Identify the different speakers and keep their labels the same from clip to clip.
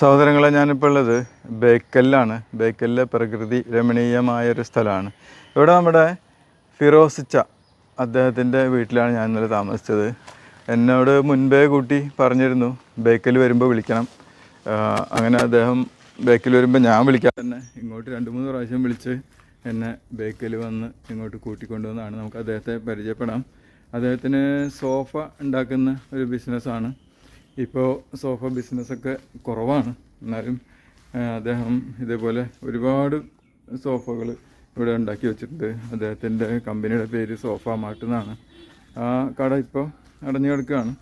Speaker 1: സഹോദരങ്ങളെ ഞാനിപ്പോൾ ഉള്ളത് ബേക്കല്ലാണ്. ബേക്കലിലെ പ്രകൃതി രമണീയമായ ഒരു സ്ഥലമാണ്. ഇവിടെ നമ്മുടെ ഫിറോസിച്ച അദ്ദേഹത്തിന്റെ വീട്ടിലാണ് ഞാൻ ഇന്നലെ താമസിച്ചത്. എന്നോട് മുൻപേ കൂട്ടി പറഞ്ഞിരുന്നു ബേക്കൽ വരുമ്പോൾ വിളിക്കണം. അങ്ങനെ അദ്ദേഹം ബേക്കൽ വരുമ്പോൾ ഞാൻ വിളിക്കാൻ തന്നെ ഇങ്ങോട്ട് രണ്ട് മൂന്ന് പ്രാവശ്യം വിളിച്ച് എന്നെ ബേക്കൽ വന്ന് ഇങ്ങോട്ട് കൂട്ടിക്കൊണ്ടുവന്നാണ് നമുക്ക് അദ്ദേഹത്തെ പരിചയപ്പെടാം. അദ്ദേഹത്തിന് സോഫ ഉണ്ടാക്കുന്ന ഒരു ബിസിനസ്സാണ് ഇപ്പോൾ സോഫ ബിസിനസ്സൊക്കെ കുറവാണ്. എന്നാലും അദ്ദേഹം ഇതേപോലെ ഒരുപാട് സോഫകൾ ഇവിടെ ഉണ്ടാക്കി വെച്ചിട്ടുണ്ട്. അദ്ദേഹത്തിന്റെ കമ്പനിയുടെ പേര് സോഫ മാർട്ട് എന്നാണ്. ആ കട ഇപ്പോൾ അടഞ്ഞു കിടക്കുകയാണ്.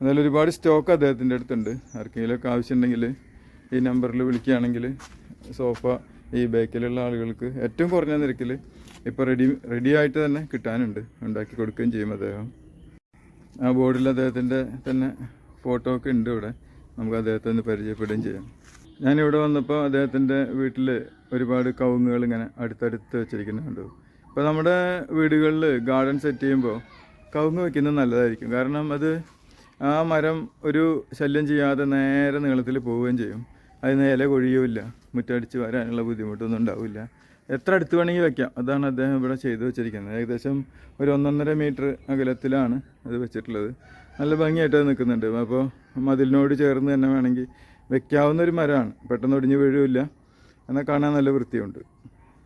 Speaker 1: എന്നാലും ഒരുപാട് സ്റ്റോക്ക് അദ്ദേഹത്തിന്റെ അടുത്തുണ്ട്. ആർക്കെങ്കിലുമൊക്കെ ആവശ്യമുണ്ടെങ്കിൽ ഈ നമ്പറിൽ വിളിക്കുകയാണെങ്കിൽ സോഫ ഈ ബേക്കിലുള്ള ആളുകൾക്ക് ഏറ്റവും കുറഞ്ഞ നിരക്കിൽ ഇപ്പോൾ റെഡി റെഡി ആയിട്ട് തന്നെ കിട്ടാനുണ്ട്. ഉണ്ടാക്കി കൊടുക്കുകയും ചെയ്യും അദ്ദേഹം. ആ ബോർഡിൽ അദ്ദേഹത്തിന്റെ തന്നെ ഫോട്ടോ ഒക്കെ ഉണ്ട് ഇവിടെ. നമുക്ക് അദ്ദേഹത്തെ ഒന്ന് പരിചയപ്പെടുകയും ചെയ്യാം. ഞാനിവിടെ വന്നപ്പോൾ അദ്ദേഹത്തിന്റെ വീട്ടിൽ ഒരുപാട് കവുങ്ങുകൾ ഇങ്ങനെ അടുത്തടുത്ത് വെച്ചിരിക്കുന്നുണ്ട്. ഇപ്പോൾ നമ്മുടെ വീടുകളിൽ ഗാർഡൻ സെറ്റ് ചെയ്യുമ്പോൾ കവുങ്ങ് വെക്കുന്നത് നല്ലതായിരിക്കും. കാരണം അത് ആ മരം ഒരു ശല്യം ചെയ്യാതെ നേരെ നീളത്തിൽ പോവുകയും ചെയ്യും. അതിന് ഇല കൊഴിയുമില്ല മുറ്റടിച്ച് വരാനുള്ള ബുദ്ധിമുട്ടൊന്നും ഉണ്ടാവില്ല. എത്ര അടുത്ത് വേണമെങ്കിൽ വെക്കാം. അതാണ് അദ്ദേഹം ഇവിടെ ചെയ്തു വെച്ചിരിക്കുന്നത്. ഏകദേശം ഒരു ഒന്നൊന്നര മീറ്റർ അകലത്തിലാണ് അത് വെച്ചിട്ടുള്ളത്. നല്ല ഭംഗിയായിട്ട് നിൽക്കുന്നുണ്ട്. അപ്പോൾ മതിലിനോട് ചേർന്ന് തന്നെ വേണമെങ്കിൽ വെക്കാവുന്ന ഒരു മരമാണ്. പെട്ടെന്ന് ഒടിഞ്ഞ് വീഴുമില്ല എന്നാൽ കാണാൻ നല്ല വൃത്തിയുണ്ട്.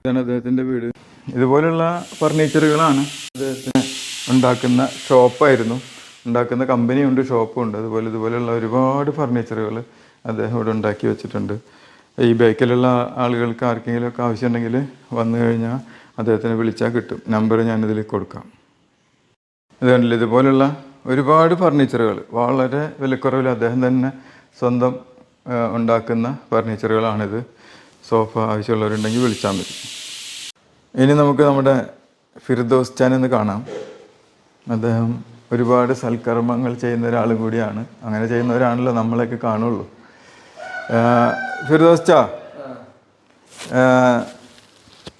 Speaker 1: ഇതാണ് അദ്ദേഹത്തിന്റെ വീട്. ഇതുപോലുള്ള ഫർണിച്ചറുകളാണ് അദ്ദേഹത്തിന് ഉണ്ടാക്കുന്ന ഷോപ്പായിരുന്നു. ഉണ്ടാക്കുന്ന കമ്പനിയുണ്ട് ഷോപ്പും ഉണ്ട്. അതുപോലെ ഇതുപോലെയുള്ള ഒരുപാട് ഫർണിച്ചറുകൾ അദ്ദേഹം ഇവിടെ ഉണ്ടാക്കി വെച്ചിട്ടുണ്ട്. ഈ ബേക്കിലുള്ള ആളുകൾക്ക് ആർക്കെങ്കിലും ഒക്കെ ആവശ്യമുണ്ടെങ്കിൽ വന്നു കഴിഞ്ഞാൽ അദ്ദേഹത്തിനെ വിളിച്ചാൽ കിട്ടും. നമ്പർ ഞാനിതിൽ കൊടുക്കാം. ഇത് കണ്ടില്ല? ഇതുപോലുള്ള ഒരുപാട് ഫർണിച്ചറുകൾ. വളരെ വിലക്കുറവിൽ അദ്ദേഹം തന്നെ സ്വന്തം ഉണ്ടാക്കുന്ന ഫർണിച്ചറുകളാണിത്. സോഫ ആവശ്യമുള്ളവരുണ്ടെങ്കിൽ വിളിച്ചാൽ മതി. ഇനി നമുക്ക് നമ്മുടെ ഫിർദോസ് ചാൻ എന്ന് കാണാം. അദ്ദേഹം ഒരുപാട് സൽക്കർമ്മങ്ങൾ ചെയ്യുന്ന ഒരാളും കൂടിയാണ്. അങ്ങനെ ചെയ്യുന്നവരാണല്ലോ നമ്മളെയൊക്കെ കാണുള്ളൂ. ആ,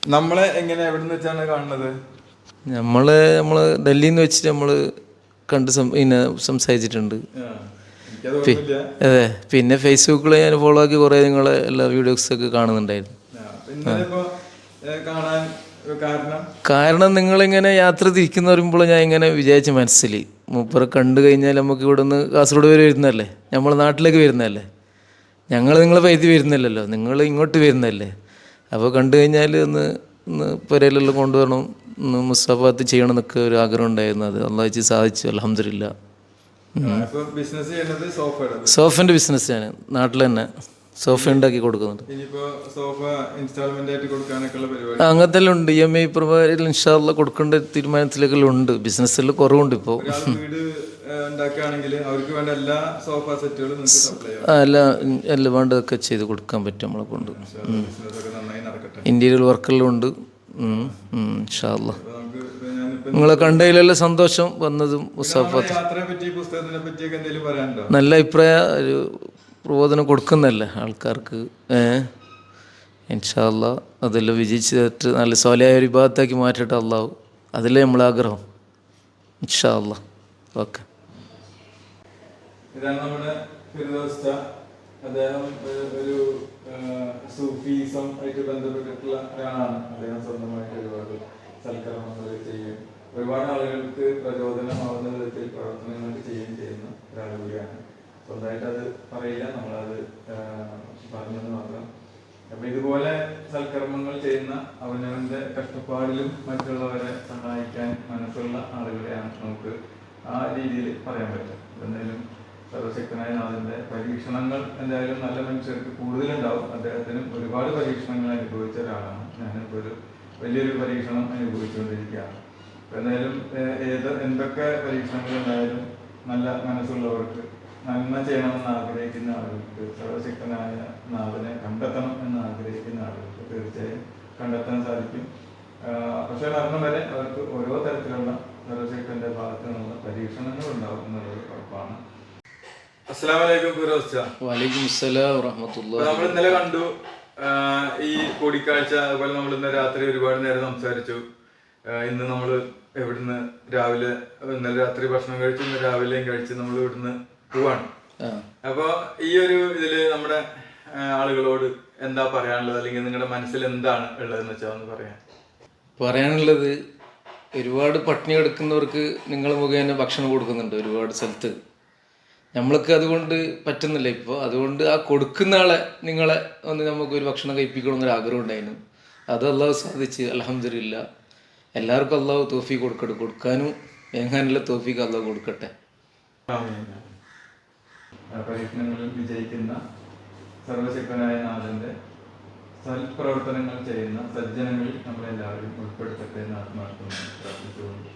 Speaker 1: നമ്മളെ എങ്ങനെ എവിടെ നിന്ന് വെച്ചാണ് കാണുന്നത്?
Speaker 2: നമ്മൾ നമ്മൾ ഡൽഹിയിൽ നിന്ന് വെച്ചിട്ട് നമ്മൾ കണ്ട് പിന്നെ സംസാരിച്ചിട്ടുണ്ട്. അതെ പിന്നെ ഫേസ്ബുക്കിൽ ഞാൻ ഫോളോ ആക്കി കുറേ നിങ്ങളെ എല്ലാ വീഡിയോസ് ഒക്കെ കാണുന്നുണ്ടായിരുന്നു.
Speaker 1: കാരണം?
Speaker 2: നിങ്ങളിങ്ങനെ യാത്ര തിരിക്കുന്ന പറയുമ്പോൾ ഞാൻ ഇങ്ങനെ വിചാരിച്ചു മനസ്സിൽ മൂപ്പറെ കണ്ടു കഴിഞ്ഞാൽ നമുക്ക് ഇവിടെ നിന്ന് കാസർഗോഡ് വരെ വരുന്നതല്ലേ? നമ്മളെ നാട്ടിലേക്ക് വരുന്നതല്ലേ? ഞങ്ങൾ നിങ്ങളെ പൈതി വരുന്നില്ലല്ലോ. നിങ്ങൾ ഇങ്ങോട്ട് വരുന്നല്ലേ. അപ്പോൾ കണ്ടു കഴിഞ്ഞാൽ ഒന്ന് ഒന്ന് പുരയിലെല്ലാം കൊണ്ടുവരണം. ഒന്ന് മുസ്തഫാത്ത് ചെയ്യണം എന്നൊക്കെ ഒരു ആഗ്രഹം ഉണ്ടായിരുന്നു. അത് അള്ളാഹ് വെച്ച് സാധിച്ചു. അലഹമില്ല സോഫിന്റെ ബിസിനസ്സാണ് നാട്ടിൽ തന്നെ. സോഫ ഉണ്ടാക്കി കൊടുക്കുന്നുണ്ട്. അങ്ങനത്തെ ഉണ്ട്. ഇ എം ഐ പ്രകാരം ഇൻഷാല്ല കൊടുക്കേണ്ട തീരുമാനത്തിലേക്കെല്ലാം ഉണ്ട്. ബിസിനസ്സിൽ കുറവുണ്ട് ഇപ്പോൾ
Speaker 1: എല്ലാ
Speaker 2: എല്ലാം എല്ലാം വേണ്ടതൊക്കെ ചെയ്ത് കൊടുക്കാൻ പറ്റും നമ്മളെ കൊണ്ട്. ഇന്റീരിയർ വർക്കെല്ലാം ഉണ്ട്. ഇൻഷാല്ല നിങ്ങളെ കണ്ടതിലെല്ലാം സന്തോഷം വന്നതും നല്ല അഭിപ്രായ ഒരു പ്രബോധനം കൊടുക്കുന്നല്ലേ ആൾക്കാർക്ക്? ഇൻഷാല്ല അതെല്ലാം വിജയിച്ചിട്ട് നല്ല സോലയായ ഒരു വിഭാഗത്താക്കി മാറ്റിയിട്ട് അള്ളാഹു അതിലേ നമ്മൾ ആഗ്രഹം. ഇൻഷാല്ല ഓക്കെ.
Speaker 1: ഇതാണ് നമ്മുടെ ഫിറോസ്ത അദ്ദേഹം ഒരു- സൂഫീസം ആയിട്ട് ബന്ധപ്പെട്ടിട്ടുള്ള ഒരാളാണ്. അദ്ദേഹം സ്വന്തമായിട്ട് ഒരുപാട് സൽക്കരണങ്ങൾ ചെയ്യും. ഒരുപാട് ആളുകൾക്ക് പ്രചോദനമാവുന്ന വിധത്തിൽ പ്രവർത്തനങ്ങൾ ചെയ്യുകയും ചെയ്യുന്ന ഒരാൾ കൂടിയാണ് സ്വന്തമായിട്ട് പറയില്ല. നമ്മളത് പറഞ്ഞത് മാത്രം. അപ്പൊ ഇതുപോലെ സൽക്കർമ്മങ്ങൾ ചെയ്യുന്ന അവനവന്റെ കഷ്ടപ്പാടിലും മറ്റുള്ളവരെ സഹായിക്കാൻ മനസ്സുള്ള ആളുകളെയാണ് നമുക്ക് ആ രീതിയിൽ പറയാൻ പറ്റും എന്തായാലും സർവശക്തനായ നാഥന്റെ പരീക്ഷണങ്ങൾ എന്തായാലും നല്ല മനുഷ്യർക്ക് കൂടുതലുണ്ടാവും. അദ്ദേഹത്തിനും ഒരുപാട് പരീക്ഷണങ്ങൾ അനുഭവിച്ച ഒരാളാണ്. ഞാനിപ്പോൾ ഒരു വലിയൊരു പരീക്ഷണം അനുഭവിച്ചുകൊണ്ടിരിക്കുകയാണ്. എന്തായാലും ഏത് എന്തൊക്കെ പരീക്ഷണങ്ങൾ ഉണ്ടായാലും നല്ല മനസ്സുള്ളവർക്ക് നന്മ ചെയ്യണമെന്ന് ആഗ്രഹിക്കുന്ന ആളുകൾക്ക് സർവശക്തനായ നാഥനെ കണ്ടെത്തണം എന്ന് ആഗ്രഹിക്കുന്ന ആളുകൾക്ക് തീർച്ചയായും കണ്ടെത്താൻ സാധിക്കും. പക്ഷെ മരണം വരെ അവർക്ക് ഓരോ തരത്തിലുള്ള സർവശക്തന്റെ ഭാഗത്തു നിന്നുള്ള പരീക്ഷണങ്ങൾ ഉണ്ടാവും എന്നുള്ളത് ഉറപ്പാണ്. നമ്മൾ ഇന്നലെ കണ്ടു ഈ കൂടിക്കാഴ്ച അതുപോലെ നമ്മൾ ഇന്ന് രാത്രി ഒരുപാട് നേരം സംസാരിച്ചു. ഇന്ന് നമ്മൾ എവിടുന്ന് രാവിലെ ഇന്നലെ രാത്രി ഭക്ഷണം കഴിച്ചു ഇന്ന് രാവിലെയും കഴിച്ച് നമ്മൾ ഇവിടുന്ന് പോവാണ്. അപ്പൊ ഈ ഒരു ഇതിൽ നമ്മുടെ ആളുകളോട് എന്താ പറയാനുള്ളത്? അല്ലെങ്കിൽ നിങ്ങളുടെ മനസ്സിൽ എന്താണ് ഉള്ളതെന്ന് വെച്ചാൽ ഒന്ന് പറയാം
Speaker 2: പറയാനുള്ളത് ഒരുപാട് പട്ടിണി എടുക്കുന്നവർക്ക് നിങ്ങൾ മുഖേന ഭക്ഷണം കൊടുക്കുന്നുണ്ട് ഒരുപാട് സ്ഥലത്ത്. നമ്മൾക്ക് അതുകൊണ്ട് പറ്റുന്നില്ല ഇപ്പോൾ അതുകൊണ്ട് ആ കൊടുക്കുന്ന ആളെ നിങ്ങളെ ഒന്ന് നമുക്ക് ഒരു ഭക്ഷണം കഴിപ്പിക്കണമെന്നൊരു ആഗ്രഹം ഉണ്ടായിരുന്നു. അത് അള്ളാഹു സാധിച്ച്. അലഹമില്ല എല്ലാവർക്കും അള്ളാഹു തോഫി കൊടുക്കട്ടെ. കൊടുക്കാനും എങ്ങാനുള്ള തോഫിക്ക് അള്ളാഹു കൊടുക്കട്ടെ.
Speaker 1: പരീക്ഷണങ്ങളിൽ വിജയിക്കുന്ന സർവശക്തനായ നാഥന്റെ സൽപ്രവർത്തനങ്ങൾ ചെയ്യുന്ന സജ്ജനങ്ങളിൽ നമ്മളെല്ലാവരും ഉൾപ്പെടുത്തട്ടെ എന്ന് ആത്മാർത്ഥമായി പ്രാർത്ഥിച്ചുകൊണ്ട്